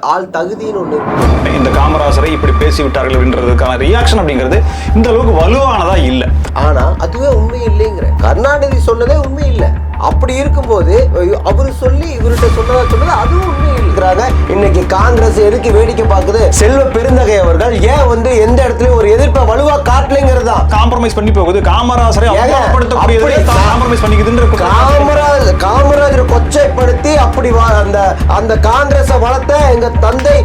ஆள் தகுதின்னு இருக்கு. இந்த காமராசரை இப்படி பேசி விட்டார்கள் அப்படின்றதுக்கான ரியாக்ஷன் அப்படிங்கிறது இந்த அளவுக்கு வலுவானதா இல்ல. ஆனா அதுவே உண்மை இல்லைங்கிற. கருணாநிதி சொன்னதே உண்மை இல்லை. அப்படி இருக்கும்போது அவரு சொல்லி இவர்கிட்ட சொன்னதா சொன்னது அதுவும் உண்மை இருக்கிறாங்க. இன்னைக்கு காங்கிரஸ் எதுக்கு வேடிக்கை பார்க்குது? செல்வ பெருந்தகை அவர்கள் ஏன் வந்து எந்த இடத்துலயும் ஒரு எதிர்ப்பை வலுவா காட்டலைங்கிறது? தான் காம்ப்ரமைஸ் பண்ணி போகுது. காமராசரை காம்ப்ரமைஸ் பண்ணிக்குதுன்ற. காமராஜ் காமராஜர் கொச்சைப்படுத்தி அப்படி அந்த அந்த காங்கிரஸை வளர்த்த எங்க தந்தை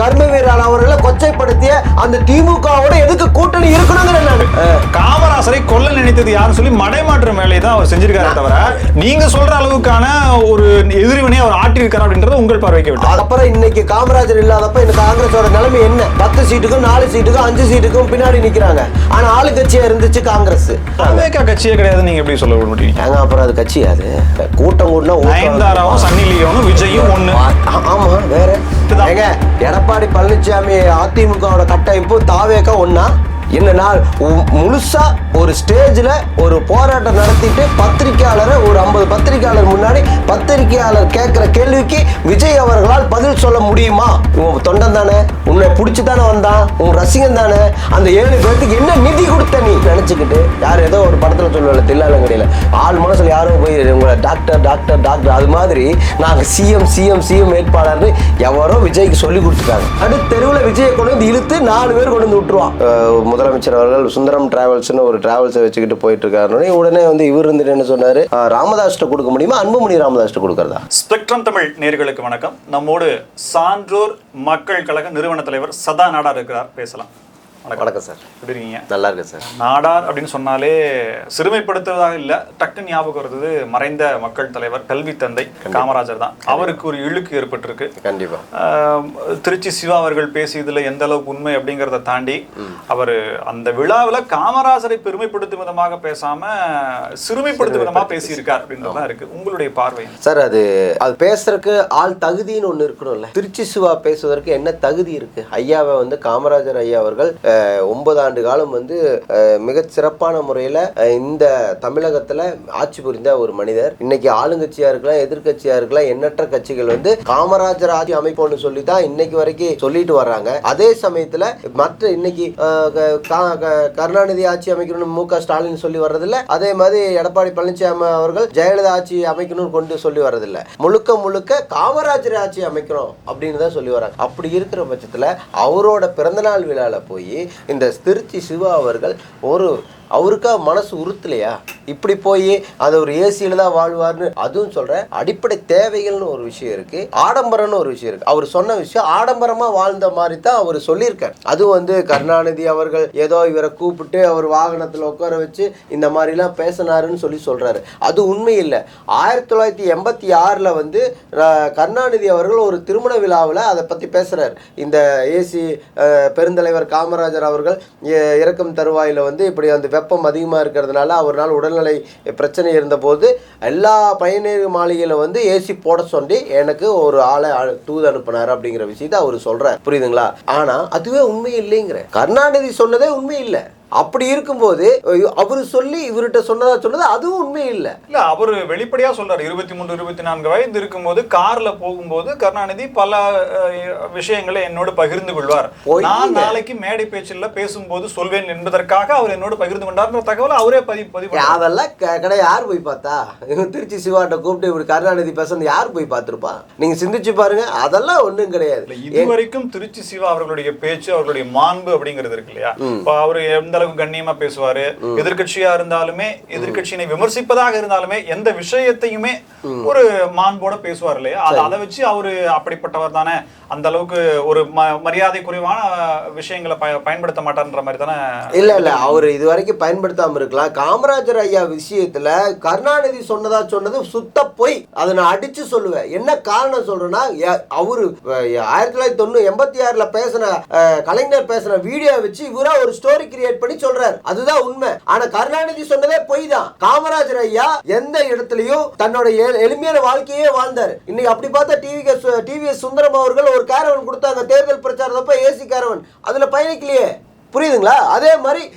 கர்ம வீரர் அவர்களை கொச்சைப்படுத்திய அந்த திமுகவோட எதுக்கு கூட்டணி இருக்கணுங்கிற காமராசரை கொல்ல நினைத்தது யாருன்னு சொல்லி மடைமாற்றம் வேலையை தான் அவர் செஞ்சிருக்காரு தவிர நீங்க சொல்ற அளவுக்கான ஒரு எதிர்வினை அவர் ஆற்றியிருக்காரு அப்படின்றது உங்கள் பார்வைக்கு விட்டு அப்புறம் இன்னைக்கு காமராஜர் இல்லாதப்ப இந்த காங்கிரஸோட நிலைமை என்ன? பத்து சீட்டுக்கும் நாலு சீட்டுக்கும் அஞ்சு சீட்டுக்கும் பின்னாடி நிக்கிறாங்க. ஆனா ஆளுங்கட்சியா இருந்துச்சு காங்கிரஸ். அமேகா கட்சியே கிடையாது நீங்க எப்படி சொல்ல முடியும் அப்புறம் அது கட்சி அது கூட்டம் கூட்டினா நயன்தாராவும் சன்னி லியோனும் விஜயும் ஒண்ணு. ஆமா வேற. எடப்பாடி பழனிசாமி அதிமுகவோட கட்டமைப்பு தாவேக்க ஒண்ணா? என்னன்னா உ- முழுசா ஒரு ஸ்டேஜில் ஒரு போராட்டம் நடத்திட்டு பத்திரிக்கையாளரை ஒரு ஐம்பது பத்திரிகையாளர் முன்னாடி பத்திரிக்கையாளர் கேட்குற கேள்விக்கு விஜய் அவர்களால் பதில் சொல்ல முடியுமா? உன் தொண்டன் தானே. உன்னை பிடிச்சி தானே வந்தான். உன் ரசிகன் தானே. அந்த ஏழு பேர்த்துக்கு என்ன நிதி கொடுத்த நீ? நினைச்சுக்கிட்டு யார் ஏதோ ஒரு படத்துல சொல்லுவாங்க தில்லாலங்கடியில. ஆள் மனசுல யாரோ போய் உங்களை டாக்டர் டாக்டர் டாக்டர் அது மாதிரி நாங்க சிஎம் சிஎம் சிஎம் வேட்பாளர்னு எவரோ விஜய்க்கு சொல்லி கொடுத்துட்டாங்க. அடுத்த தெருவில் விஜயை கொண்டு வந்து இழுத்து நாலு பேர் கொண்டு வந்து விட்டுருவான் முதலமைச்சர் அவர்கள் சுந்தரம் டிராவல்ஸ்னு ஒரு டிராவல்ஸை வச்சுக்கிட்டு போயிட்டு இருக்காரு உடனே வந்து இவர் இருந்துட்டு என்ன சொன்னாரு? ராமதாஸ்ட்ட கொடுக்க முடியுமா? அன்புமணி ராமதாஸ்ட்ட கொடுக்கறதா? ஸ்பெக்ட்ரம் தமிழ் நேர்களுக்கு வணக்கம். நம்மோடு சான்றோர் மக்கள் கழக நிறுவன தலைவர் சதா நாடார் இருக்கிறார். பேசலாம். வணக்கம். சார். எப்படி இருக்கீங்க? நல்லா இருக்கேன் சார். நாடார் அப்படின்னு சொன்னாலே சிறுமைப்படுத்துவதாக இல்ல டக்கு ஞாபகம் வருது மறைந்த மக்கள் தலைவர் கல்வி தந்தை காமராஜர் தான். அவருக்கு ஒரு இழுக்கு ஏற்பட்டிருக்கு. கண்டிப்பா. ஆம், திருச்சி சிவா அவர்கள் பேசியதுல எந்த அளவுக்கு உண்மை அப்படிங்கறத தாண்டி அவர் அந்த விழாவுல காமராஜரை பெருமைப்படுத்தும் விதமாக பேசாம சிறுமைப்படுத்தும் விதமா பேசியிருக்கார் அப்படின்றதுதான் இருக்கு. உங்களுடைய பார்வை? சார் அது அது பேசுறதுக்கு ஆள் தகுதின்னு ஒண்ணு இருக்கணும்ல. திருச்சி சிவா பேசுவதற்கு என்ன தகுதி இருக்கு? ஐயாவை வந்து காமராஜர் ஐயா அவர்கள் ஒன்பது ஆண்டு காலம் வந்து அஹ், மிகச் சிறப்பான முறையில் இந்த தமிழகத்தில் ஆட்சி புரிந்த ஒரு மனிதர். இன்னைக்கு ஆளுங்கட்சியாக இருக்கலாம் எதிர்கட்சியாக இருக்கலாம் எண்ணற்ற கட்சிகள் வந்து காமராஜர் ஆட்சி அமைப்போம்னு சொல்லி தான் இன்னைக்கு வரைக்கும் சொல்லிட்டு வர்றாங்க. அதே சமயத்தில் மற்ற இன்னைக்கு க- க- கருணாநிதி ஆட்சி அமைக்கணும்னு மு க ஸ்டாலின் சொல்லி வர்றதில்ல. அதே மாதிரி எடப்பாடி பழனிசாமி அவர்கள் ஜெயலலிதா ஆட்சி அமைக்கணும்னு கொண்டு சொல்லி வர்றதில்ல. முழுக்க முழுக்க காமராஜர் ஆட்சி அமைக்கிறோம் அப்படின்னு தான் சொல்லி வராங்க அப்படி இருக்கிற பட்சத்தில் அவரோட பிறந்தநாள் விழாவில் போய் இந்த திருச்சி சிவா அவர்கள் ஒரு அவருக்கா மனசு உறுத்தலையா? இப்படி போய் அது ஒரு ஏசியில தான் வாழ்வார்னு அதுவும் சொல்றேன். அடிப்படை தேவைகள்னு ஒரு விஷயம் இருக்கு. ஆடம்பரம்னு ஒரு விஷயம் இருக்கு. அவர் சொன்ன விஷயம் ஆடம்பரமா வாழ்ந்த மாதிரி தான் அவர் சொல்லியிருக்கார். அதுவும் வந்து கருணாநிதி அவர்கள் ஏதோ இவரை கூப்பிட்டு அவர் வாகனத்தில் உட்கார வச்சு இந்த மாதிரிலாம் பேசினாருன்னு சொல்லி சொல்றாரு. அது உண்மை இல்லை. ஆயிரத்தி தொள்ளாயிரத்தி எண்பத்தி ஆறில் வந்து கருணாநிதி அவர்கள் ஒரு திருமண விழாவில் அதை பற்றி பேசுகிறார் இந்த ஏசி பெருந்தலைவர் காமராஜர் அவர்கள் இறக்கும் தருவாயில் வந்து இப்படி அந்த வெப்பம் அதிகமாக இருக்கிறதுனால அவரால் உடல்நிலை பிரச்சனை இருந்தபோது எல்லா பயணியர் மாளிகையில் வந்து ஏசி போட சொல்லி எனக்கு ஒரு ஆளை தூது அனுப்புனார் அப்படிங்கிற விஷயத்தை அவர் சொல்கிறார் புரியுதுங்களா? ஆனால் அதுவே உண்மை இல்லைங்கிற. கருணாநிதி சொன்னதே உண்மை இல்லை. அப்படி இருக்கும்போது அவரு சொல்லி இவர்கிட்ட சொன்னதா சொன்னது அதுவும் உண்மை இல்லை. இல்ல அவர் வெளிப்படையா சொல்றாரு. இருபத்தி மூன்று இருபத்தி நான்கு வயது இருக்கும்போது கார்ல போகும்போது கருணாநிதி பல விஷயங்களை என்னோடு பகிர்ந்து கொள்வார். நான் நாளைக்கு மேடை பேச்சில் பேசும்போது சொல்வேன் என்பதற்காக அவர் என்னோடு பகிர்ந்து கொண்டார்ன்ற தகவல் அவரே பதிவு பதிவு. அதெல்லாம் கடை யார் போய் பார்த்தா? திருச்சி சிவாட்ட கூப்பிட்டு இப்படி கருணாநிதி பேசுறது யார் போய் பார்த்துருப்பா நீங்க சிந்திச்சு பாருங்க. அதெல்லாம் ஒண்ணும் கிடையாது. இல்ல, இதுவரைக்கும் திருச்சி சிவா அவர்களுடைய பேச்சு அவர்களுடைய மாண்பு அப்படிங்கிறது இருக்கு இல்லையா? இப்போ அவர் எந்த அளவுக்கு கண்ணியமா பேசுவாரு எதிர்க்கட்சியா இருந்தாலுமே எதிர்க்கட்சியினை விமர்சிப்பதாக இருந்தாலுமே எந்த விஷயத்தையுமே ஒரு மாண்போட பேசுவார் இல்லையா? அது அதை வச்சு அவரு அப்படிப்பட்டவர் தானே. அந்த அளவுக்கு ஒரு மரியாதை குறைவான விஷயங்களை பய- பயன்படுத்த மாட்டார்ன்ற மாதிரி தானே இல்ல இல்ல. அவர் இது வரைக்கும் பயன்படுத்தாம இருக்கலாம். காமராஜர் ஐயா விஷயத்துல கருணாநிதி சொன்னதா சொன்னது சுத்த பொய். அதை நான் அடிச்சு சொல்லுவேன். என்ன காரணம் சொல்றேன்னா அவரு ஆயிரத்தி தொள்ளாயிரத்தி தொண்ணூறு எண்பத்தி ஆறுல பேசின கலைஞர் பேசின வீடியோ வச்சு இவரா ஒரு ஸ்டோரி கிரியேட் பண்ணி சொல்றாரு. அதுதான் உண்மை. ஆனா கருணாநிதி சொன்னதே பொய் தான் காமராஜர் ஐயா எந்த இடத்துலயும் தன்னோட எ- எளிமையான வாழ்க்கையே வாழ்ந்தார். இன்னைக்கு அப்படி பார்த்தா டிவி டிவிஎஸ் சுந்தரம் அவர்கள் ஒரு கேரவன் கொடுத்தாங்க. தேர்தல் பிரச்சாரத்தப்ப ஏசி கேரவன் அதுல பயணிக்கலையே. புரியுதுங்களா? அதே மாதிரி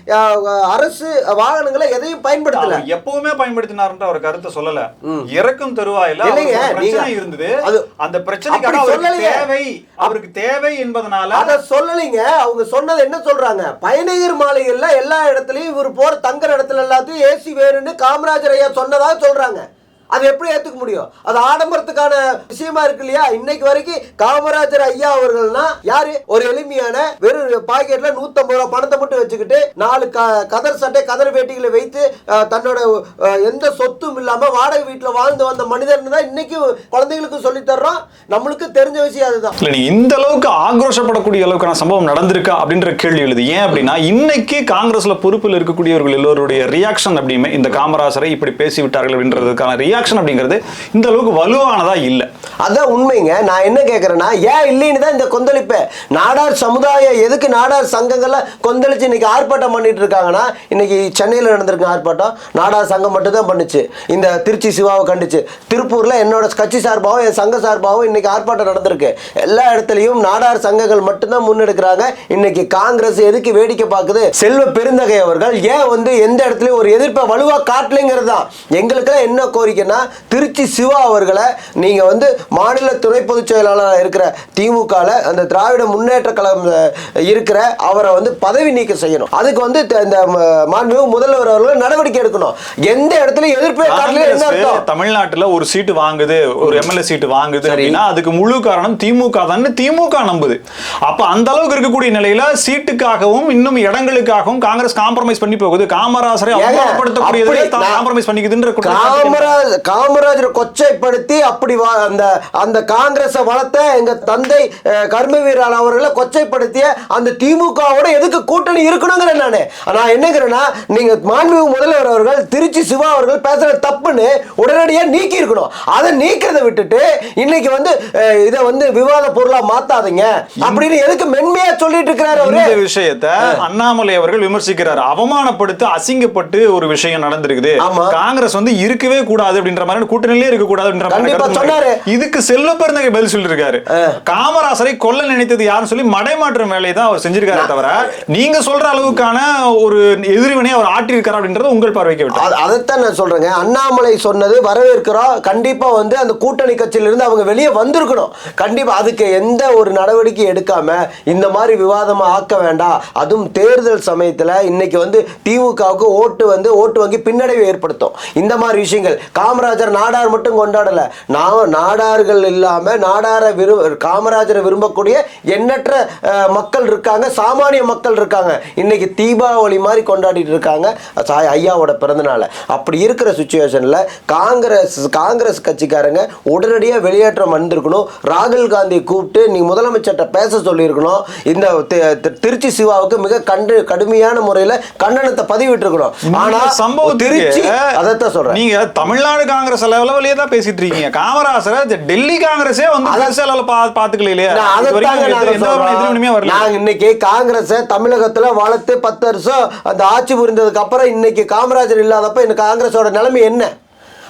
அரசு வாகனங்களை எதையும் பயன்படுத்தல. எப்பவுமே பயன்படுத்தினார்ன்ற அவர் கருத்தை சொல்லல. இறக்கும் தருவாயில இல்லைங்க, ஒரு பிரச்சனை இருந்தது. அது- அந்த பிரச்சனைக்காக அவருக்கு சொல்லலையே. தேவை அவருக்கு தேவை என்பதனால அத சொல்லலைங்க. அவங்க சொன்னது என்ன சொல்றாங்க? பயணிகர் மாளிகைல எல்லா இடத்துலயும் இவர் போற தங்குற இடத்துல எல்லாத்தையும் ஏசி வேணும்னு காமராஜர் ஐயா சொன்னதா சொல்றாங்க. அது எப்படி ஏற்றுக்க முடியும்? அது ஆடம்பரத்துக்கான விஷயமா இருக்கு இல்லையா? இன்னைக்கு வரைக்கும் காமராஜர் ஐயா அவர்கள்னா யாரு? ஒரு எளிமையான வெறும் பாக்கெட்ல 150 ரூபா பணத்தை மட்டும் வச்சுக்கிட்டு நாலு க- கதர் சட்டை கதர் வேட்டிகளை வைத்து தன்னோட எந்த சொத்தும் இல்லாம வாடகை வீட்டில் வாழ்ந்து வந்த மனிதன் தான் இன்னைக்கு குழந்தைகளுக்கு சொல்லி தர்றோம். நம்மளுக்கு தெரிஞ்ச விஷயம் அதுதான். இந்த அளவுக்கு ஆக்ரோஷப்படக்கூடிய அளவுக்கான சம்பவம் நடந்திருக்கா அப்படின்ற கேள்வி எழுது. ஏன் அப்படின்னா இன்னைக்கு காங்கிரஸ்ல பொறுப்பில் இருக்கக்கூடியவர்கள் எல்லோருடைய ரியாக்ஷன் அப்படிமே இந்த காமராசரை இப்படி பேசிவிட்டார்கள் அப்படின்றதுக்கான ரியாக்ஷன் அப்படிங்கிறது இந்த அளவுக்கு வலுவானதா இல்லை. அதான் உண்மைங்க. நான் என்ன கேட்குறேன்னா ஏன் இல்லைன்னு தான் இந்த கொந்தளிப்பு. நாடார் சமுதாயம் எதுக்கு நாடார் சங்கங்கள்லாம் கொந்தளிச்சு இன்னைக்கு ஆர்ப்பாட்டம் பண்ணிட்டு இருக்காங்கன்னா இன்னைக்கு சென்னையில் நடந்திருக்க ஆர்ப்பாட்டம் நாடார் சங்கம் மட்டும் தான் பண்ணுச்சு. இந்த திருச்சி சிவாவை கண்டுச்சு. திருப்பூர்ல என்னோட கட்சி சார்பாகவும் என் சங்க சார்பாகவும் இன்னைக்கு ஆர்ப்பாட்டம் நடந்திருக்கு. எல்லா இடத்துலையும் நாடார் சங்கங்கள் மட்டும்தான் முன்னெடுக்கிறாங்க. இன்னைக்கு காங்கிரஸ் எதுக்கு வேடிக்கை பார்க்குது? செல்வ பெருந்தகை அவர்கள் ஏன் வந்து எந்த இடத்துலையும் ஒரு எதிர்ப்பை வலுவா காட்டலைங்கிறது தான். எங்களுக்கெல்லாம் என்ன கோரிக்கைன்னா திருச்சி சிவா அவர்களை நீங்க வந்து மாநில துணை பொதுச் செயலாளராக இருக்கிற திமுகல அந்த திராவிட முன்னேற்ற கழகம் இருக்கிற அவரை வந்து பதவி நீக்கம் செய்யணும். அதுக்கு வந்து இந்த ம- மாண்புமிகு முதல்வர் அவர்கள் நடவடிக்கை எடுக்கணும். எந்த இடத்துலயும் எதிர்ப்பே தமிழ்நாட்டுல ஒரு சீட்டு வாங்குது ஒரு எம்எல்ஏ சீட்டு வாங்குது. அப்படின்னா அதுக்கு முழு காரணம் திமுக தான் திமுக நம்புது. அப்ப அந்த அளவுக்கு இருக்கக்கூடிய நிலையில சீட்டுக்காகவும் இன்னும் இடங்களுக்காகவும் காங்கிரஸ் காம்ப்ரமைஸ் பண்ணி போகுது. காமராசரை அவமானப்படுத்தக்கூடியது காம்ப்ரமைஸ் பண்ணிக்குதுன்ற காமராஜ் காமராஜரை கொச்சைப்படுத்தி அப்படி அந்த அந்த காங்கிரஸை வளர்த்த எங்க தந்தை கர்ம வீரர் அவர்களை கொச்சைப்படுத்திய அந்த திமுகவோட எதுக்கு கூட்டணி இருக்கணுங்கிறேன் நானு. நான் என்னங்கிறேன்னா நீங்க மாண்புமிகு முதல்வர் அவர்கள் திருச்சி சிவா அவர்கள் பேசுறது தப்புன்னு உடனடியா நீக்கி இருக்கணும் அதை நீக்கிறதை விட்டுட்டு இன்னைக்கு வந்து இதை வந்து விவாத பொருளா மாத்தாதீங்க அப்படின்னு எதுக்கு மென்மையா சொல்லிட்டு இருக்கிறாரு அவரு? இந்த விஷயத்தை அண்ணாமலை அவர்கள் விமர்சிக்கிறார். அவமானப்படுத்தி அசிங்கப்பட்டு ஒரு விஷயம் நடந்திருக்குது. காங்கிரஸ் வந்து இருக்கவே கூடாது அப்படின்ற மாதிரி கூட்டணியிலே இருக்க கூடாது சொன்னாரு. இதுக்கு செல்வ பெருந்தகை பதில் சொல்லியிருக்காரு. காமராசரை கொல்ல நினைத்தது யாருன்னு சொல்லி மடைமாற்றம் வேலையை தான் அவர் செஞ்சிருக்காரு தவிர நீங்க சொல்ற அளவுக்கான ஒரு எதிர்வினை அவர் ஆற்றியிருக்காரு அப்படின்றது உங்கள் பார்வைக்கு விட்டு அது- அதைத்தான் நான் சொல்றேங்க. அண்ணாமலை சொன்னது வரவேற்கிறோம். கண்டிப்பா வந்து அந்த கூட்டணி கட்சியிலிருந்து அவங்க வெளியே வந்திருக்கணும். கண்டிப்பா அதுக்கு எந்த ஒரு நடவடிக்கை எடுக்காம இந்த மாதிரி விவாதமா ஆக்க வேண்டாம். அதுவும் தேர்தல் சமயத்துல இன்னைக்கு வந்து திமுகவுக்கு ஓட்டு வந்து ஓட்டு வங்கி பின்னடைவை ஏற்படுத்தும். இந்த மாதிரி விஷயங்கள். காமராஜர் நாடார் மட்டும் கொண்டாடல. நான் நாடார்கள் இல்லாம நாடார விரு காமராஜரை விரும்பக்கூடிய எண்ணற்ற மக்கள் இருக்காங்க சாமானிய மக்கள் இருக்காங்க. இன்னைக்கு தீபாவளி மாதிரி கொண்டாடிட்டு இருக்காங்க ஐயாவோட பிறந்தநாளை. அப்படி இருக்கிற சுச்சுவேஷன்ல காங்கிரஸ் காங்கிரஸ் கட்சிக்காரங்க உடனடியாக வெளியேற்றம் வந்திருக்கணும் ராகுல் காந்தி கூப்பிட்டு நீ முதலமைச்சர்கிட்ட பேச சொல்லியிருக்கணும். இந்த திருச்சி சிவாவுக்கு மிக கண்டு கடுமையான முறையில் கண்டனத்தை பதிவிட்டிருக்கணும். ஆனா சம்பவம் திருச்சி அதைத்தான் சொல்றேன். நீங்க தமிழ்நாடு காங்கிரஸ் லெவலியே தான் பேசிட்டு இருக்கீங்க காமராசரை டெல்லி காங்கிரஸே வந்து பா- பாத்துக்கல இல்லையா? நாங்க இன்னைக்கு காங்கிரஸை தமிழகத்துல வளர்த்து பத்து வருஷம் அந்த ஆட்சி புரிந்ததுக்கு அப்புறம் இன்னைக்கு காமராஜர் இல்லாதப்ப இந்த காங்கிரஸோட நிலைமை என்ன?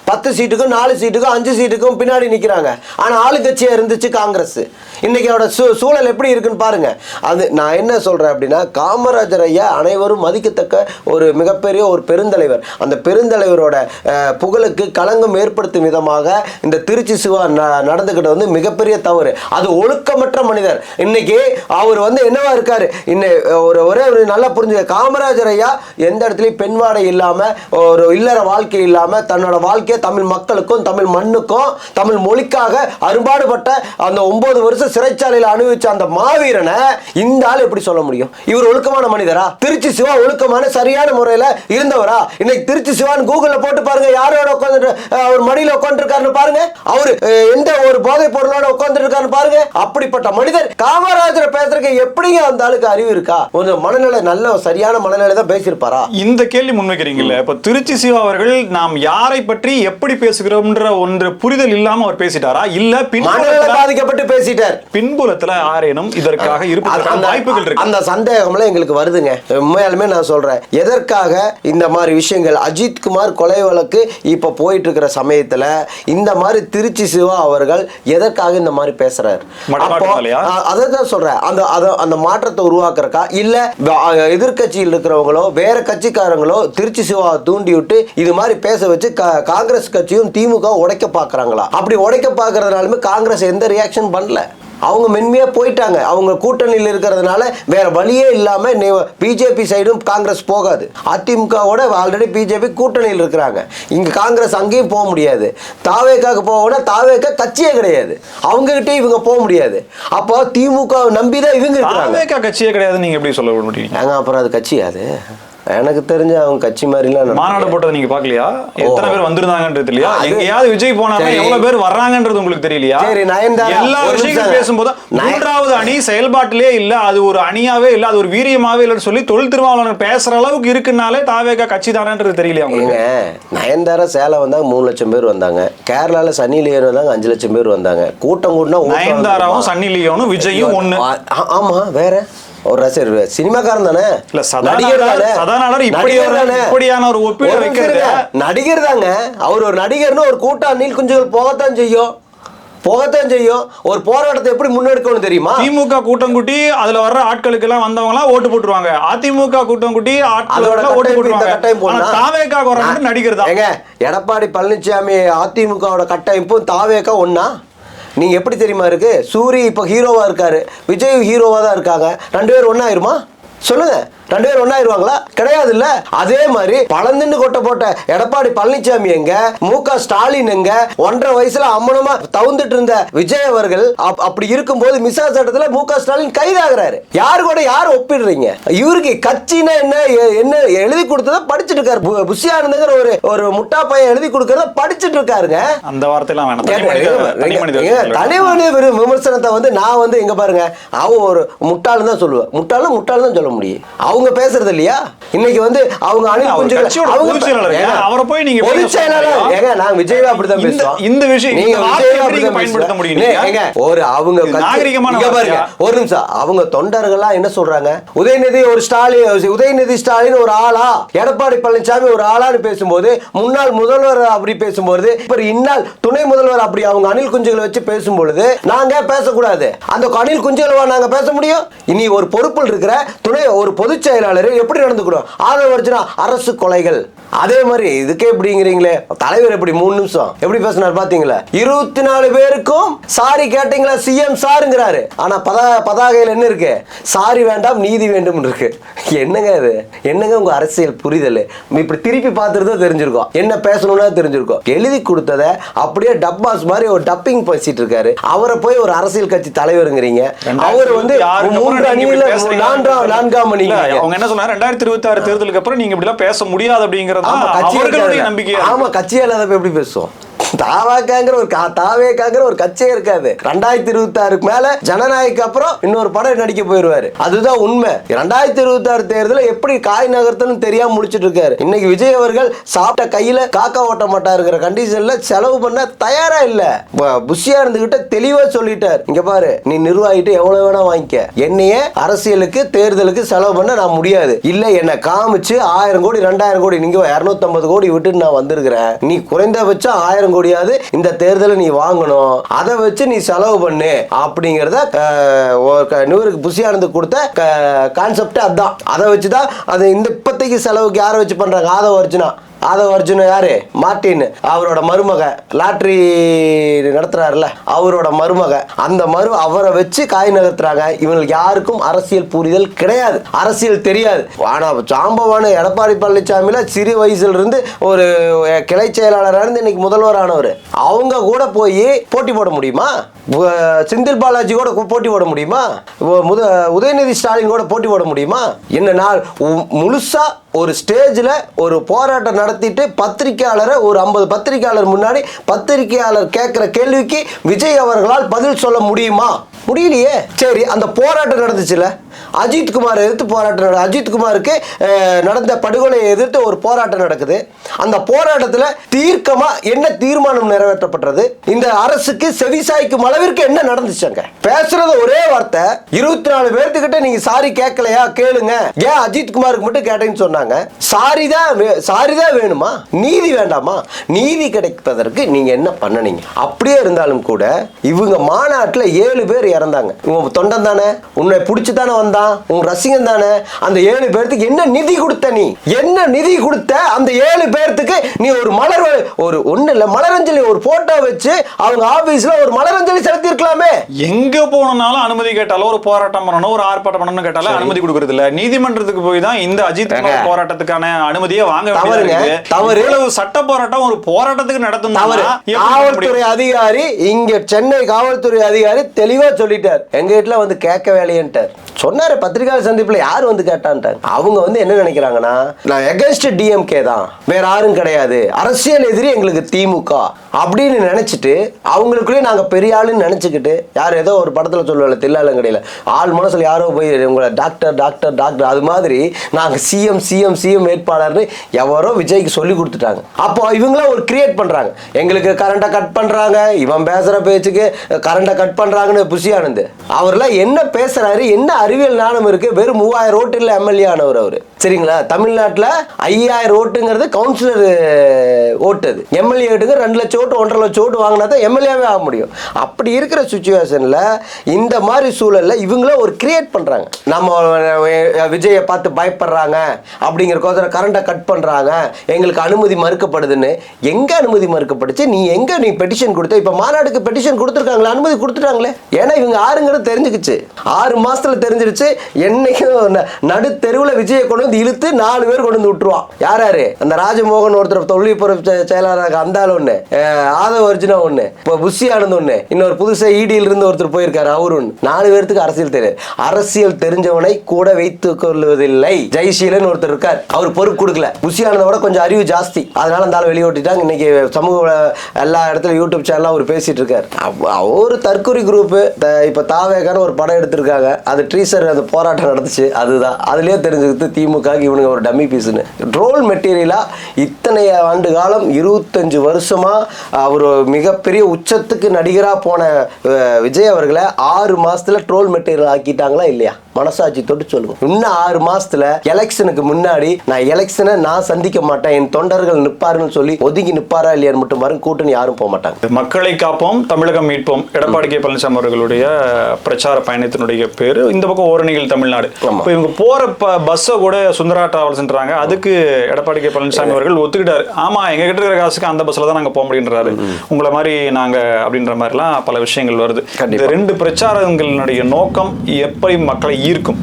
பத்து சீட்டுக்கும் நாலு சீட்டுக்கும் அஞ்சு சீட்டுக்கும் பின்னாடி நிற்கிறாங்க ஆனால் ஆளுங்கட்சியாக இருந்துச்சு காங்கிரஸ். இன்றைக்கி அவட சூ சூழல் எப்படி இருக்குன்னு பாருங்கள் அது நான் என்ன சொல்கிறேன் அப்படின்னா காமராஜர் ஐயா அனைவரும் மதிக்கத்தக்க ஒரு மிகப்பெரிய ஒரு பெருந்தலைவர். அந்த பெருந்தலைவரோட புகழுக்கு களங்கம் ஏற்படுத்தும் விதமாக இந்த திருச்சி சிவா ந- நடந்துக்கிட்ட வந்து மிகப்பெரிய தவறு. அது ஒழுக்கமற்ற மனிதர். இன்னைக்கு அவர் வந்து என்னவா இருக்கார்? இன்னை ஒரு ஒரே ஒரு நல்லா புரிஞ்சுக்க. காமராஜர் ஐயா எந்த இடத்துலையும் பெண் வாடை இல்லாமல் ஒரு இல்லற வாழ்க்கை இல்லாமல் தன்னோட வாழ்க்கையை தமிழ் மக்களுக்கும் தமிழ் மண்ணுக்கும் தமிழ் மொழிக்காக அரும்பாடுபட்ட அந்த ஒன்பது வருஷம் சிறைச்சாலையில் அனுபவிச்ச அந்த மாவீரனை இந்த ஆள் எப்படி சொல்ல முடியும்? இவர் ஒழுக்கமான மனிதரா? திருச்சி சிவா ஒழுக்கமான சரியான முறையில் இருந்தவரா? இன்னைக்கு திருச்சி சிவான்னு கூகுளில் போட்டு பாருங்க யாரோட உட்காந்துட்டு அவர் மடியில் உட்காந்துருக்காருன்னு பாருங்க. அவர் எந்த ஒரு போதைப் பொருளோட உட்காந்துருக்காருன்னு பாருங்க. அப்படிப்பட்ட மனிதர் காமராஜரை பேசுறதுக்கு எப்படிங்க அந்த ஆளுக்கு அறிவு இருக்கா? ஒரு மனநிலை நல்ல சரியான மனநிலை தான் பேசியிருப்பாரா? இந்த கேள்வி முன்வைக்கிறீங்கல்ல இப்ப திருச்சி சிவா அவர்கள் நாம் யாரை பற்றி எப்படி பேசுகிறோம்ன்ற ஒன்று புரிதல் இல்லாம அவர் பேசிட்டாரா? இல்ல பாதிக்கப்பட்டு பேசிட்டார். பின்புலத்துல ஆரேனும் இதற்காக இருப்பதற்கான வாய்ப்புகள் இருக்கு. அந்த சந்தேகம்லாம் எங்களுக்கு வருதுங்க. உண்மையாலுமே நான் சொல்றேன். எதற்காக இந்த மாதிரி விஷயங்கள்? அஜித் குமார் கொலை வழக்கு இப்ப போயிட்டு இருக்கிற சமயத்துல இந்த மாதிரி திருச்சி சிவா அவர்கள் எதற்காக இந்த மாதிரி பேசுறாரு? மடமாட்டங்களையா? அதை தான் சொல்றேன். அந்த அந்த மாற்றத்தை உருவாக்குறக்கா? இல்ல எதிர்க்கட்சியில் இருக்கிறவங்களோ வேற கட்சிக்காரங்களோ திருச்சி சிவாவை தூண்டி விட்டு இது மாதிரி பேச வச்சு கா- காங்கிரஸ் கட்சியும் திமுக உடைக்க பாக்குறாங்களா அப்படி உடைக்க பாக்குறதுனாலுமே காங்கிரஸ் எந்த ரியாக்ஷன் பண்ணல. அவங்க மென்மையா போயிட்டாங்க. அவங்க கூட்டணியில் இருக்கிறதுனால வேற வழியே இல்லாம பிஜேபி சைடும் காங்கிரஸ் போகாது. அதிமுகவோட ஆல்ரெடி பிஜேபி கூட்டணியில் இருக்கிறாங்க. இங்க காங்கிரஸ் அங்கேயும் போக முடியாது. தாவேக்காக்கு போக தாவேக்கா கட்சியே கிடையாது. அவங்க கிட்டே இவங்க போக முடியாது. அப்போ திமுக நம்பி தான் இவங்க இருக்கிறாங்க. தாவேகா கட்சியே கிடையாது நீங்க எப்படி சொல்ல முடியும்? அப்புறம் அது கட்சி அது. எனக்கு தெரிஞ்ச அவங்க கட்சி மாதிரிலாம். மாநாடு போட்டதை நீங்க பாக்கலையா எத்தனை பேர் வந்திருந்தாங்கன்றது இல்லையா எங்கேயாவது விஜய் போனாங்க. எவ்வளவு பேர் வர்றாங்கன்றது உங்களுக்கு தெரியலையா? சரி, நயன்தாரா, எல்லா விஷயங்களும். பேசும்போது மூன்றாவது அணி செயல்பாட்டிலே இல்ல அது ஒரு அணியாவே இல்ல அது ஒரு வீரியமாவே இல்லைன்னு சொல்லி தொழில் திருமாவளவன் பேசுற அளவுக்கு இருக்குனாலே தாவேகா கட்சி தானன்றது தெரியலையா உங்களுக்கு? நயன்தாரா சேலம் வந்தாங்க மூணு லட்சம் பேர் வந்தாங்க. கேரளால சன்னி லியோன் வந்தாங்க அஞ்சு லட்சம் பேர் வந்தாங்க. கூட்டம் கூட்டினா நயன்தாராவும்? சன்னி லியோனும் விஜயும் ஒண்ணு. ஆமா வேற? ஒரு ரசிகர் சினிமாக்காரன் தானே? இல்ல, நடிகர் தானே? இப்படி? இப்படியான ஒரு ஒப்பீடு வைக்கிறது. நடிகர் தாங்க. அவர் ஒரு நடிகர்னு ஒரு கூட்டம் அணில் குஞ்சுகள் போகத்தான் செய்யும். போகத்தான் செய்யும். ஒரு போராட்டத்தை எப்படி முன்னெடுக்கணும் தெரியுமா? திமுக கூட்டம் கூட்டி அதுல வர்ற ஆட்களுக்கு எல்லாம் வந்தவங்க எல்லாம் ஓட்டு போட்டுருவாங்க. அதிமுக கூட்டம் கூட்டி ஆட்கள் அதோட எல்லாம் ஓட்டு போட்டுருவாங்க? தாவேக்கா நடிகர் தான். எடப்பாடி பழனிசாமி அதிமுகவோட கட்டமைப்பும் தாவேக்கா ஒண்ணா? நீ எப்படி தெரியுமா இருக்கு? சூரி இப்போ ஹீரோவாக இருக்கார். விஜய் ஹீரோவாக தான் இருக்காங்க. ரெண்டு பேரும் ஆயிருமா? சொல்லுங்க. ரெண்டு பேரும் ஒண்ணாயிருவாங்களா? கிடையாது இல்ல அதே மாதிரி பழந்துன்னு கொட்ட போட்ட எடப்பாடி பழனிசாமி எங்க மு க ஸ்டாலின் எங்க ஒன்றரை வயசுல அம்மனமா தவுந்துட்டு இருந்த விஜய் அவர்கள் அப்- அப்படி இருக்கும்போது மிசா சட்டத்துல மு க ஸ்டாலின் கைதாகிறாரு. யாரு கூட யார் ஒப்பிடுறீங்க? இவருக்கு கட்சினா என்ன என்ன எழுதி கொடுத்ததை படிச்சுட்டு இருக்காரு. புஷியானந்தங்கிற ஒரு ஒரு முட்டா பையன் எழுதி கொடுக்கறத படிச்சுட்டு இருக்காருங்க. அந்த வார்த்தையெல்லாம் வேணாம். தனி மனித விமர்சனத்தை வந்து நான் வந்து எங்க பாருங்க அவன் ஒரு முட்டாள்னு தான் சொல்லுவேன். முட்டாளும் முட்டாள் தான் சொல்ல முடியும். அவங்க பேசுறது இல்லையா? இன்னைக்கு வந்து அவங்க அணில் அவர் குஞ்சுகள் அவங்க போய் நீங்க பொதுச் செயலாளர். ஏங்க நான் விஜய் அப்படிதான் பேசுவோம் இந்த விஷயம், நீங்க விஜய் அப்படிதான் பயன்படுத்த. முடியும் ஏங்க, ஒரு அவங்க நாகரிகமான பாருங்க? ஒரு நிமிஷம். அவங்க தொண்டர்கள்லாம் என்ன சொல்றாங்க? உதயநிதி ஒரு ஸ்டாலின் உதயநிதி ஸ்டாலின் ஒரு ஆளா? எடப்பாடி பழனிசாமி ஒரு ஆளான்னு பேசும்போது முன்னாள் முதல்வர் அப்படி பேசும்போது இப்ப இந்நாள் துணை முதல்வர் அப்படி அவங்க அணில் குஞ்சுகளை வச்சு பேசும்பொழுது நாங்க பேசக்கூடாது. அந்த அணில் குஞ்சுகளவா நாங்க பேச முடியும்? இனி ஒரு பொறுப்பில் இருக்கிற துணை ஒரு பொதுச் செயலாளர் எப்படி நடந்துக்கணும்? ஆதரவு அர்ஜுனா அரசு கொலைகள். அதே மாதிரி இதுக்கே எப்படிங்கிறீங்களே? தலைவர் எப்படி? மூணு நிமிஷம். எப்படி பேசினார் பாத்தீங்களா? இருபத்தி நாலு பேருக்கும் சாரி கேட்டீங்களா? சிஎம் சாருங்கிறாரு. ஆனா பதா பதாகையில் என்ன இருக்கு? சாரி வேண்டாம் நீதி வேண்டும் இருக்கு. என்னங்க இது? என்னங்க உங்க அரசியல் புரிதல்? இப்படி திருப்பி பார்த்துட்டு தான் தெரிஞ்சிருக்கும். என்ன பேசணும்னா தெரிஞ்சிருக்கும். எழுதி கொடுத்ததை அப்படியே டப்பாஸ் மாதிரி ஒரு டப்பிங் பேசிட்டு இருக்காரு. அவரை போய் ஒரு அரசியல் கட்சி தலைவருங்கிறீங்க. அவர் வந்து மூன்று அணியில? நான்காம் நான்காம் அணி இல்ல, அவங்க என்ன சொன்னாங்க? ரெண்டாயிரத்தி இருபத்தி ஆறு தேர்தலுக்கு அப்புறம் நீங்க இப்படி எல்லாம் பேச முடியாது அப்படிங்கறது அவர்களுடைய. நம்பிக்கை ஆமா கட்சியே இல்லாதப்ப எப்படி பேசுவோம்? தாவாக்காங்கிற ஒரு கா- தாவேக்காங்கிற ஒரு கட்சியே இருக்காது. ரெண்டாயிரத்தி இருபத்தி ஆறுக்கு மேல ஜனநாயகம் அப்புறம் இன்னொரு படம் நடிக்க போயிருவாரு. அதுதான் உண்மை. ரெண்டாயிரத்தி இருபத்தி ஆறு தேர்தல எப்படி காய் நகர்த்தணும் தெரியாம முடிச்சிட்டு இருக்காரு. இன்னைக்கு விஜய் அவர்கள் சாப்பிட்ட கையில காக்கா ஓட்ட மாட்டாருங்கிற கண்டிஷன்ல செலவு பண்ண தயாரா இல்ல. புஷியா இருந்துகிட்ட தெளிவா சொல்லிட்டார். இங்க பாரு நீ நிர்வாகிட்டு எவ்வளவு வேணா வாங்கிக்க. என்னைய அரசியலுக்கு தேர்தலுக்கு செலவு பண்ண நான் முடியாது. இல்ல என்ன காமிச்சு ஆயிரம் கோடி ரெண்டாயிரம் கோடி நீங்க இரநூத்தம்பது கோடி விட்டு நான் வந்திருக்கிறேன். நீ குறைந்தபட்சம் ஆயிரம் கோடி கோடியாவது இந்த தேர்தலை நீ வாங்கணும். அதை வச்சு நீ செலவு பண்ணு. அப்படிங்கிறத அஹ், ஒரு க- புஷியானந்து கொடுத்த கான்செப்ட் அதான். அதை வச்சு தான் அது இந்த இப்போதைக்கு செலவுக்கு யாரை வச்சு பண்ணுறாங்க ஆதவ அர்ஜுனா. ஆதவ அர்ஜுன் யாரு? மார்டின் அவரோட மருமக. லாட்ரி நடத்துறாருல அவரோட மருமக. அந்த மரு அவரை வச்சு காய் நகர்த்துறாங்க. இவங்களுக்கு யாருக்கும் அரசியல் புரிதல் கிடையாது. அரசியல் தெரியாது. ஆனா சாம்பவான எடப்பாடி பழனிசாமியில சிறு வயசுல இருந்து ஒரு கிளை செயலாளராக இருந்து இன்னைக்கு முதல்வரானவர். அவங்க கூட போய் போட்டி போட முடியுமா? செந்தில் பாலாஜி கூட போட்டி போட முடியுமா? முத உதயநிதி ஸ்டாலின் கூட போட்டி போட முடியுமா? என்ன நாள் முழுசா ஒரு ஸ்டேஜில் ஒரு போராட்டம் நடத்திட்டு பத்திரிக்கையாளரை ஒரு ஐம்பது பத்திரிக்கையாளர் முன்னாடி பத்திரிக்கையாளர் கேட்குற கேள்விக்கு விஜய் அவர்களால் பதில் சொல்ல முடியுமா? முடியலையே. சரி அந்த போராட்டம் நடந்துச்சுல? அஜித் குமார் எதிர்த்து போராட்டம் நட அஜித் குமாருக்கு நடந்த படுகொலையை எதிர்த்து ஒரு போராட்டம் நடக்குது. அந்த போராட்டத்தில் தீர்க்கமாக என்ன தீர்மானம் நிறைவேற்றப்பட்டது? இந்த அரசுக்கு செவிசாய்க்கும் அளவிற்கு என்ன நடந்துச்சாங்க பேசுறது ஒரே வார்த்தை. இருபத்தி நாலு பேர்த்துக்கிட்ட நீங்க சாரி கேட்கலையா கேளுங்க. ஏன் அஜித் குமாருக்கு மட்டும் கேட்டேன்னு சொன்னாங்க? சாரி தான் வே- சாரி தான் வேணுமா? நீதி வேண்டாமா? நீதி கிடைப்பதற்கு நீங்க என்ன பண்ணனீங்க? அப்படியே இருந்தாலும் கூட இவங்க மாநாட்டில் ஏழு பேர் இறந்தாங்க. உங்க தொண்டன் தானே? உன்னை பிடிச்சி தானே வந்தான்? உன் ரசிகன் தானே? அந்த ஏழு பேர்த்துக்கு என்ன நிதி கொடுத்த நீ? என்ன நிதி கொடுத்த அந்த ஏழு பேர்த்துக்கு? நீ ஒரு மலர் ஒரு ஒண்ணு இல்ல மலரஞ்சலி ஒரு போட்டோ வச்சு அவங்க ஆபீஸ்ல ஒரு மலரஞ்சலி செலுத்தி இருக்கலாமே எங்க போனாலும் அனுமதி கேட்டாலும் ஒரு போராட்டம் பண்ணணும் ஒரு ஆர்ப்பாட்டம் பண்ணணும்னு கேட்டாலும் அனுமதி கொடுக்கறது இல்ல. நீதிமன்றத்துக்கு போய் தான் இந்த அஜித். போராட்டத்துக்கான அனுமதியை வாங்க தவறுங்க. தவறு. சட்ட போராட்டம் ஒரு போராட்டத்துக்கு நடத்தும் தவறு. காவல்துறை அதிகாரி இங்க சென்னை காவல்துறை அதிகாரி தெளிவா சொல்லிட்டார். எங்க வீட்டுல வந்து கேட்க வேலையன்ட்டார். சொன்னாரு பத்திரிகை சந்திப்புல யார் வந்து கேட்டான்ட்டாங்க அவங்க வந்து என்ன நினைக்கிறாங்கன்னா நான் எகென்ஸ்ட் டிஎம்கே தான். வேற யாரும் கிடையாது. அரசியல் எதிரி எங்களுக்கு திமுக அப்படின்னு நினச்சிட்டு அவங்களுக்குள்ளேயே நாங்கள் பெரிய ஆளுன்னு நினச்சிக்கிட்டு யார் ஏதோ ஒரு படத்தில் சொல்லுவாங்க தில்லாலங்கடையில ஆள் மனசில் யாரோ போய் உங்களை டாக்டர் டாக்டர் டாக்டர் அது மாதிரி நாங்கள் சிஎம் சிஎம் சிஎம் வேட்பாளர்னு எவரோ விஜய்க்கு சொல்லி கொடுத்துட்டாங்க. அப்போ இவங்களாம் ஒரு கிரியேட் பண்ணுறாங்க எங்களுக்கு கரண்ட்டை கட் பண்ணுறாங்க இவன் பேசுகிற பேச்சுக்கு கரண்ட்டை கட் பண்ணுறாங்கன்னு புஷி ஆனந்த் அவர்லாம் என்ன பேசுகிறாரு என்ன அறிவியல் ஞானம் இருக்குது வெறும் மூவாயிரம் ரோட்டில் எம்எல்ஏ ஆனவர் அவர். சரிங்களா? தமிழ்நாட்டில் ஐயாயிரம் ஓட்டுங்கிறது கவுன்சிலர் ஓட்டு அது. எம்எல்ஏ ஓட்டுங்க ரெண்டு லட்சம் ஓட்டு ஒன்றரை லட்சம் ஓட்டு வாங்கினா தான் எம்எல்ஏவே ஆக முடியும். அப்படி இருக்கிற சுச்சுவேஷனில் இந்த மாதிரி சூழலில் இவங்கள ஒரு கிரியேட் பண்ணுறாங்க நம்ம விஜயை பார்த்து பயப்படுறாங்க அப்படிங்கிறக்கோசரம் கரண்ட்டை கட் பண்ணுறாங்க எங்களுக்கு அனுமதி மறுக்கப்படுதுன்னு. எங்கே அனுமதி மறுக்கப்படுச்சு? நீ எங்கே நீ பெட்டிஷன் கொடுத்த? இப்போ மாநாடுக்கு பெட்டிஷன் கொடுத்துருக்காங்களே அனுமதி கொடுத்துட்டாங்களே. ஏன்னா இவங்க ஆறுங்கிறது தெரிஞ்சுக்கிச்சு. ஆறு மாதத்தில் தெரிஞ்சிருச்சு. என்னைக்கும் ந- நடு தெருவில் விஜயை கொண்டு வந்து இழுத்து நாலு பேர் கொண்டு வந்து விட்டுருவான். யார் யாரு? அந்த ராஜமோகன் ஒருத்தர் தொழில்புற செயலாளராக அந்த ஆள் ஒண்ணு ஆதவ அர்ஜுனா ஒண்ணு இப்போ புஷி ஆனந்த் ஒண்ணு இன்னொரு புதுசா இடியில் இருந்து ஒருத்தர் போயிருக்காரு அவர் ஒன்று நாலு பேர்த்துக்கு அரசியல் தெரியாது அரசியல் தெரிஞ்சவனை கூட வைத்துக் கொள்வதில்லை. ஜெய்சீலன் ஒருத்தர் இருக்கார். அவர் பொறுப்பு கொடுக்கல. புஷி ஆனந்தோட கொஞ்சம் அறிவு ஜாஸ்தி. அதனால அந்த ஆள் வெளியோட்டிட்டாங்க இன்னைக்கு சமூக எல்லா இடத்துல யூடியூப் சேனல்லாம் அவர் பேசிட்டு இருக்கார். ஒரு தற்கொலை குரூப் இப்போ தாவேக்கான ஒரு படம் எடுத்திருக்காங்க. அது ட்ரீசர் அந்த போராட்டம் நடந்துச்சு. அதுதான். அதுலேயே தெரிஞ்சுக்கிட்டு திமுக இவனுங்க ஒரு டம்மி பீஸ்னு ட்ரோல் மெட்டீரியலா இத்தனை ஆண்டு காலம் இருபத்தஞ்சு வருஷமா அவர் மிகப்பெரிய உச்சத்துக்கு நடிகரா போன விஜய் அவர்களை ஆறு மாசத்துல ட்ரோல் மெட்டீரியல் ஆக்கிட்டாங்களா இல்லையா? மனசாட்சி தொட்டு சொல்லுங்க இன்னும் ஆறு மாசத்துல எலெக்ஷனுக்கு முன்னாடி நான் எலெக்ஷனை நான் சந்திக்க மாட்டேன் என் தொண்டர்கள் நிப்பாருன்னு சொல்லி ஒதுங்கி நிப்பாரா இல்லையான்னு மட்டும் பாருங்க கூட்டணி யாரும் போக மாட்டாங்க. மக்களை காப்போம் தமிழகம் மீட்போம். எடப்பாடி கே. பழனிசாமி அவர்களுடைய பிரச்சார பயணத்தினுடைய பேரு இந்த பக்கம் ஓரணிகள் தமிழ்நாடு. இப்போ இவங்க போற பஸ்ஸை கூட சுந்தரா டிராவல்ஸ்ன்றாங்க அதுக்கு எடப்பாடி கே. பழனிசாமி அவர்கள் ஒத்துக்கிட்டாரு. ஆமா எங்க கிட்ட இருக்கிற காசுக்கு அந்த பஸ்ல தான் நாங்க போக முடியுன்றாரு உங்களை மாதிரி நாங்க அப்படின்ற மாதிரிலாம் பல விஷயங்கள் வருது. இந்த ரெண்டு பிரச்சாரங்களினுடைய நோக்கம் எப்படி மக்களை ஈர்க்கும்?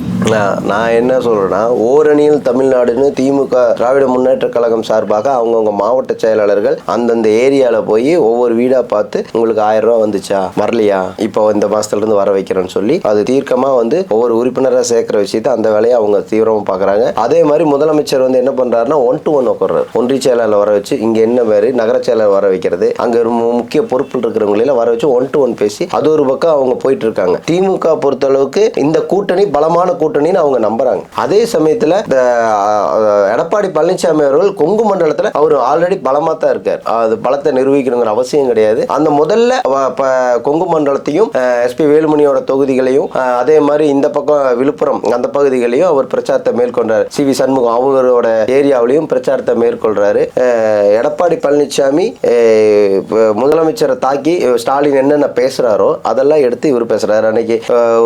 நான் என்ன சொல்றேன்னா ஓரணியில் தமிழ்நாடுன்னு திமுக திராவிட முன்னேற்ற கழகம் சார்பாக அவங்கவுங்க மாவட்ட செயலாளர்கள் அந்தந்த ஏரியால போய் ஒவ்வொரு வீடா பார்த்து உங்களுக்கு ஆயிரம் ரூபாய் வந்துச்சா? வரலையா? இப்போ இந்த மாசத்துல இருந்து வர வைக்கிறேன்னு சொல்லி அது தீர்க்கமா வந்து ஒவ்வொரு உறுப்பினரா சேர்க்கிற விஷயத்தை அந்த வேலையை அவங்க தீவிரமா பாக்குறாங்க அதே மாதிரி முதலமைச்சர் வந்து என்ன பண்றாருன்னா ஒன் டு ஒன் உட்கார்றாரு ஒன்றிய செயலாளர் வர வச்சு இங்க என்ன மாதிரி நகர செயலாளர் வர வைக்கிறது. அங்க மு- முக்கிய பொறுப்பில் இருக்கிறவங்களெல்லாம் வர வச்சு ஒன் டு ஒன் பேசி அது ஒரு பக்கம் அவங்க போயிட்டு இருக்காங்க. திமுக பொறுத்த அளவுக்கு இந்த கூட்டணி பலமான கூட்டணின்னு அவங்க நம்புறாங்க. அதே சமயத்துல இந்த எடப்பாடி பழனிசாமி அவர்கள் கொங்கு மண்டலத்துல அவர் ஆல்ரெடி பலமா தான் இருக்கார். அது பலத்தை நிரூபிக்கணுங்கிற அவசியம் கிடையாது. அந்த முதல்ல கொங்கு மண்டலத்தையும் எஸ்பி வேலுமணியோட தொகுதிகளையும் அதே மாதிரி இந்த பக்கம் விழுப்புரம் அந்த பகுதிகளையும் அவர் பிரச்சாரத்தை மேற்கொண்டார். சி வி சண்முகம் அவரோட ஏரியாவிலையும் பிரச்சாரத்தை மேற்கொண்டார் அஹ், எடப்பாடி பழனிசாமி முதலமைச்சரை தாக்கி ஸ்டாலின் என்னென்ன பேசுறாரோ அதெல்லாம் எடுத்து இவர் பேசுறாரு. அன்னைக்கு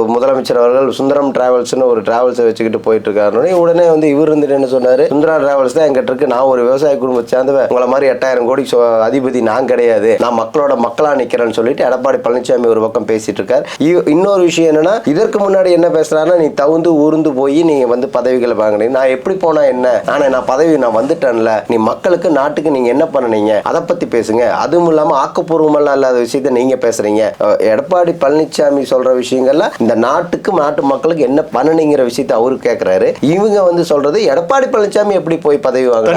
முதலமைச்சர் அவர்கள் சுந்தரம் டிராவல்ஸ்னு ஒரு டிராவல்ஸை வச்சுக்கிட்டு போயிட்டு இருக்காரு உடனே வந்து இவர் இருந்துட்டு என்ன சொன்னாரு? சுந்தரா டிராவல்ஸ் தான் எங்கிட்ட இருக்கு. நான் ஒரு விவசாய குடும்பத்தை சேர்ந்தவன். உங்களை மாதிரி எட்டாயிரம் கோடி அதிபதி நான் கிடையாது. நான் மக்களோட மக்களா நிக்கிறேன்னு சொல்லிட்டு எடப்பாடி பழனிசாமி ஒரு பக்கம் பேசிட்டு இருக்காரு இ- இன்னொரு விஷயம் என்னன்னா இதற்கு முன்னாடி என்ன பேசுறாருன்னா நீ தகுந்து ஊர்ந்து போய் நீ வந்து பதவிகளை வாங்கினீங்க நான் எப்படி போனா என்ன? ஆனா நான் பதவி நான் வந்துட்டேன்ல. நீ மக்களுக்கு நாட்டுக்கு நீங்க என்ன பண்ணனீங்க? அதை பத்தி பேசுங்க. அதுவும் இல்லாம ஆக்கப்பூர்வமெல்லாம் இல்லாத விஷயத்த நீங்க பேசுறீங்க. எடப்பாடி பழனிசாமி சொல்ற விஷயங்கள்ல இந்த நாட்டுக்கு நாட்டு மக்களுக்கு என்ன பண்ணனீங்க கூட்டணிங்கிற விஷயத்தை அவரு கேட்கிறாரு இவங்க வந்து சொல்றது எடப்பாடி பழனிசாமி எப்படி போய் பதவி வாங்க.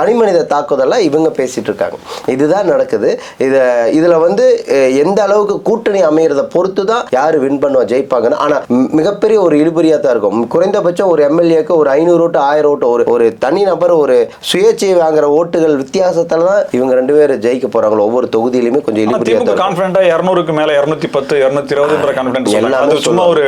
தனி மனித தாக்குதலா இவங்க பேசிட்டு இருக்காங்க. இதுதான் நடக்குது. இத இதுல வந்து எந்த அளவுக்கு கூட்டணி அமையறத பொறுத்து தான் யாரு வின் பண்ணுவா ஜெயிப்பாங்கன்னு. ஆனா மிகப்பெரிய ஒரு இழுபறியா தான் இருக்கும். குறைந்தபட்சம் ஒரு எம்எல்ஏக்கு ஒரு ஐநூறு ஓட்டு ஆயிரம் ஓட்டு ஒரு ஒரு தனி நபர் ஒரு சுயேட்சையை வாங்குற ஓட்டுகள் வித்தியாசத்துல தான் இவங்க ரெண்டு பேரும் ஜெயிக்க போறாங்களோ ஒவ்வொரு தொகுதியிலுமே கொஞ்சம் இருக்கும். கான்பிடண்டா இருநூறுக்கு மேல இருநூத்தி பத்து இருநூத்தி இருபதுன்ற கான்பிடன்ஸ் எல்லாமே சும்மா ஒரு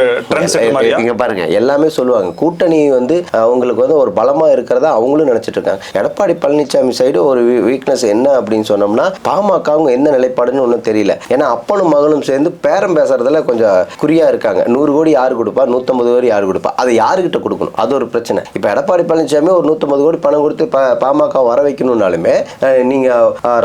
இங்க பாருங்க எல்லாமே சொல்லுவாங்க. கூட்டணி வந்து அவங்களுக்கு வந்து ஒரு பலமா இருக்கிறதா அவங்களும் நினைச்சிட்டு இருக்காங்க. எடப்பாடி பழனிசாமி சைடு ஒரு வீக்னஸ் என்ன அப்படின்னு சொன்னோம்னா பாமகவுங்க என்ன நிலைப்பாடுன்னு ஒன்றும் தெரியல. ஏன்னா அப்பனும் மகளும் சேர்ந்து பேரம் பேசுறதுல கொஞ்சம் குறியா இருக்காங்க. நூறு கோடி யாரு கொடுப்பா? நூத்தம்பது கோடி யாரு கொடுப்பா? அதை யாருக்கிட்ட கொடுக்கணும்? அது ஒரு பிரச்சனை. இப்போ எடப்பாடி பழனிசாமி ஒரு நூத்தம்பது கோடி பணம் கொடுத்து பாமக வர வைக்கணும்னாலுமே நீங்கள் நீங்க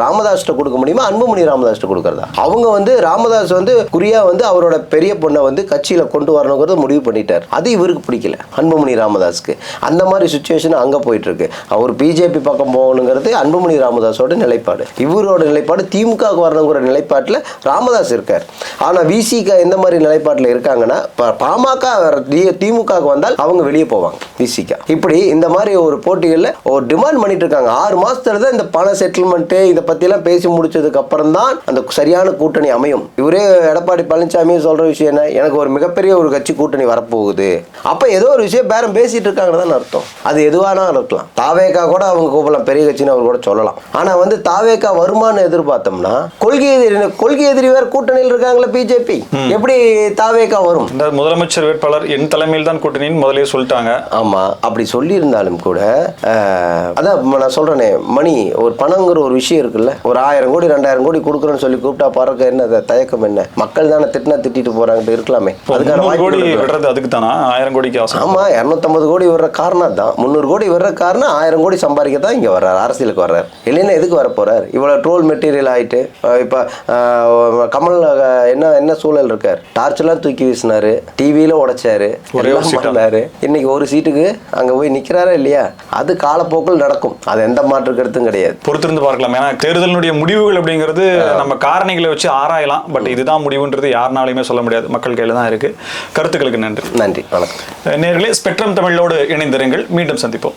ராமதாஸ்கிட்ட கொடுக்க முடியுமா? அன்புமணி ராமதாஸ்கிட்ட கொடுக்கறதா? அவங்க வந்து ராமதாஸ் வந்து குறியா வந்து அவரோட பெரிய பொண்ணை வந்து கட்சியில கொண்டு வரணுங்கிறத முடிவு பண்ணிட்டார். அது இவருக்கு பிடிக்கல அன்புமணி ராமதாஸ்க்கு. அந்த மாதிரி சுச்சுவேஷன் அங்க போயிட்டு இருக்கு அவர் பிஜேபி பக்கம் போகணுங்கிறது அன்புமணி ராமதாஸோட நிலைப்பாடு. இவரோட நிலைப்பாடு திமுகவுக்கு வரணுங்கிற நிலைப்பாட்டில் ராமதாஸ் இருக்கார். ஆனா விசிக எந்த மாதிரி நிலைப்பாட்டில் இருக்காங்கன்னா பாமக திமுக திமுகவுக்கு வந்தால் அவங்க வெளியே போவாங்க விசிக இப்படி இந்த மாதிரி ஒரு போட்டிகளில் ஒரு டிமாண்ட் பண்ணிட்டு இருக்காங்க ஆறு மாசத்துல தான் இந்த பண செட்டில்மெண்ட் இதை பத்தியெல்லாம் பேசி முடிச்சதுக்கு அப்புறம் தான் அந்த சரியான கூட்டணி அமையும். இவரே எடப்பாடி பழனிசாமி சொல்ற விஷயம் என்ன? எனக்கு ஒரு மிகப்பெரிய ஒரு கட்சி கூட்டணி வரப்போகுது. அப்ப ஏதோ ஒரு விஷயம் பேரம் பேசிட்டு இருக்காங்கன்னு அர்த்தம். அது எதுவானா இருக்கலாம். தாவேக்கா கூட அவங்க கூப்பிடலாம். பெரிய கட்சின்னு அவர் கூட சொல்லலாம். ஆனா வந்து தாவேக்கா வருமானு எதிர்பார்த்தோம்னா கொள்கை எதிரி கொள்கை எதிரி வேற கூட்டணியில் இருக்காங்களா பிஜேபி. எப்படி தாவேக்கா வரும்? இந்த முதலமைச்சர் வேட்பாளர் என் தலைமையில் தான் கூட்டணின்னு முதலே சொல்லிட்டாங்க. ஆமா. அப்படி சொல்லியிருந்தாலும் கூட அஹ், அதான் நான் சொல்றேனே மணி ஒரு பணங்கிற ஒரு விஷயம் இருக்குல்ல ஒரு ஆயிரம் கோடி ரெண்டாயிரம் கோடி கொடுக்குறேன்னு சொல்லி கூப்பிட்டா பாருங்க என்ன தயக்கம் என்ன? மக்கள் தானே திட்டினா திட்டிட்டு போறாங்கட்டு இருக்கலாமே. அதுக்கான கோடி. விடுறது அதுக்கு தானா? ஆயிரம் கோடிக்கு அவசரம் ஆமா இரநூத்தம்பது கோடி வர்ற காரணம் தான் முந்நூறு கோடி வர்ற காரணம் ஆயிரம் கோடி சம்பாதிக்க தான் இங்க வர்றாரு அரசியலுக்கு வர்றாரு. இல்லைன்னா எதுக்கு வர போறாரு? இவ்வளவு ட்ரோல் மெட்டீரியல் ஆயிட்டு இப்ப கமல் என்ன என்ன சூழல் இருக்கார்? டார்ச்லாம் தூக்கி வீசினாரு டிவியில உடைச்சாரு எல்லாம்? பண்ணாரு. இன்னைக்கு ஒரு சீட்டுக்கு அங்க போய் நிக்கிறாரா இல்லையா? அது காலப்போக்கில் நடக்கும். அது எந்த மாற்று கருத்தும் கிடையாது. பொறுத்திருந்து பார்க்கலாம். ஏன்னா தேர்தலினுடைய முடிவுகள் அப்படிங்கிறது நம்ம காரணிகளை வச்சு ஆராயலாம். பட் இதுதான் முடிவுன்றது யாருனாலையுமே சொல்ல முடியாது. மக்கள் கையில தான் இருக்கு. கருத்துக்களுக்கு நன்றி. நன்றி. வணக்கம். நேர்களே ஸ்பெக்ட்ரம் தமிழோடு இணைந்திருங்கள். மீண்டும் சந்திப்போம்.